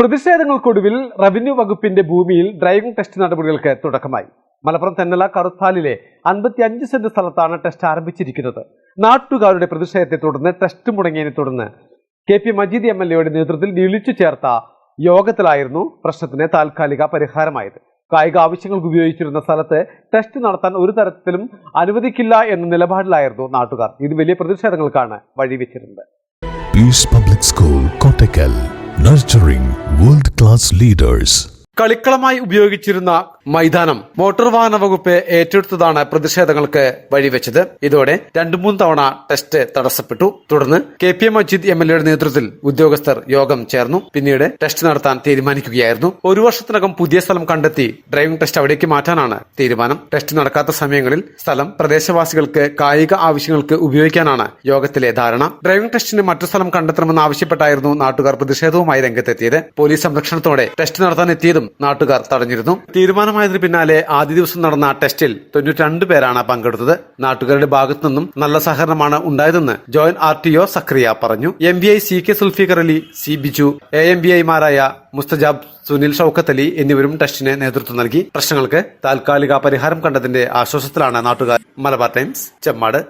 പ്രതിഷേധങ്ങൾക്കൊടുവിൽ revenue വകുപ്പിന്റെ ഭൂമിയിൽ driving test നടപടികൾക്ക് തുടക്കമായി. മലപ്പുറം തെന്നല കറുത്താലിലെ അൻപത്തി അഞ്ച് സെന്റ് സ്ഥലത്താണ് ടെസ്റ്റ് ആരംഭിച്ചിരിക്കുന്നത്. നാട്ടുകാരുടെ പ്രതിഷേധത്തെ തുടർന്ന് ടെസ്റ്റ് മുടങ്ങിയതിനെ തുടർന്ന് K P Majeed M L എയുടെ നേതൃത്വത്തിൽ വിളിച്ചു ചേർത്ത യോഗത്തിലായിരുന്നു പ്രശ്നത്തിന് താൽക്കാലിക പരിഹാരമായത്. കായിക ആവശ്യങ്ങൾക്ക് ഉപയോഗിച്ചിരുന്ന സ്ഥലത്ത് ടെസ്റ്റ് നടത്താൻ ഒരു തരത്തിലും അനുവദിക്കില്ല എന്ന നിലപാടിലായിരുന്നു നാട്ടുകാർ. ഇത് വലിയ പ്രതിഷേധങ്ങൾക്കാണ് വഴിവെച്ചിരുന്നത്. Public school Kottakkal, nurturing world class leaders കളിക്കളമായി ഉപയോഗിച്ചിരുന്ന മൈതാനം മോട്ടോർ വാഹന വകുപ്പ് ഏറ്റെടുത്തതാണ് പ്രതിഷേധങ്ങൾക്ക് വഴിവെച്ചത്. ഇതോടെ രണ്ടു മൂന്ന് തവണ ടെസ്റ്റ് തടസ്സപ്പെട്ടു. തുടർന്ന് K P M Majeed M L എയുടെ നേതൃത്വത്തിൽ ഉദ്യോഗസ്ഥർ യോഗം ചേർന്നു. പിന്നീട് ടെസ്റ്റ് നടത്താൻ തീരുമാനിക്കുകയായിരുന്നു. ഒരു വർഷത്തിനകം പുതിയ സ്ഥലം കണ്ടെത്തി ഡ്രൈവിംഗ് ടെസ്റ്റ് അവിടേക്ക് മാറ്റാനാണ് തീരുമാനം. ടെസ്റ്റ് നടക്കാത്ത സമയങ്ങളിൽ സ്ഥലം പ്രദേശവാസികൾക്ക് കായിക ആവശ്യങ്ങൾക്ക് ഉപയോഗിക്കാനാണ് യോഗത്തിലെ ധാരണ. ഡ്രൈവിംഗ് ടെസ്റ്റിന് മറ്റു സ്ഥലം കണ്ടെത്തണമെന്ന് ആവശ്യപ്പെട്ടായിരുന്നു നാട്ടുകാർ പ്രതിഷേധവുമായി രംഗത്തെത്തിയത്. പോലീസ് സംരക്ഷണത്തോടെ ടെസ്റ്റ് നടത്താൻ എത്തിയതും നാട്ടുകാർ തടഞ്ഞിരുന്നു. തീരുമാനമായതിനു പിന്നാലെ ആദ്യ ദിവസം നടന്ന ടെസ്റ്റിൽ തൊണ്ണൂറ്റിരണ്ട് പേരാണ് പങ്കെടുത്തത്. നാട്ടുകാരുടെ ഭാഗത്തു നിന്നും നല്ല സഹകരണമാണ് ഉണ്ടായതെന്ന് joint R T O Zakariya പറഞ്ഞു. M B I C K Zulfiqar Ali C Biju A M B ഐമാരായ മുസ്തജാബ് സുനിൽ ഷൌക്കത്ത് അലി എന്നിവരും ടെസ്റ്റിന് നേതൃത്വം നൽകി. പ്രശ്നങ്ങൾക്ക് താൽക്കാലിക പരിഹാരം കണ്ടതിന്റെ ആശ്വാസത്തിലാണ് നാട്ടുകാർ. മലബാർ ടൈംസ് ചെമ്മാട്.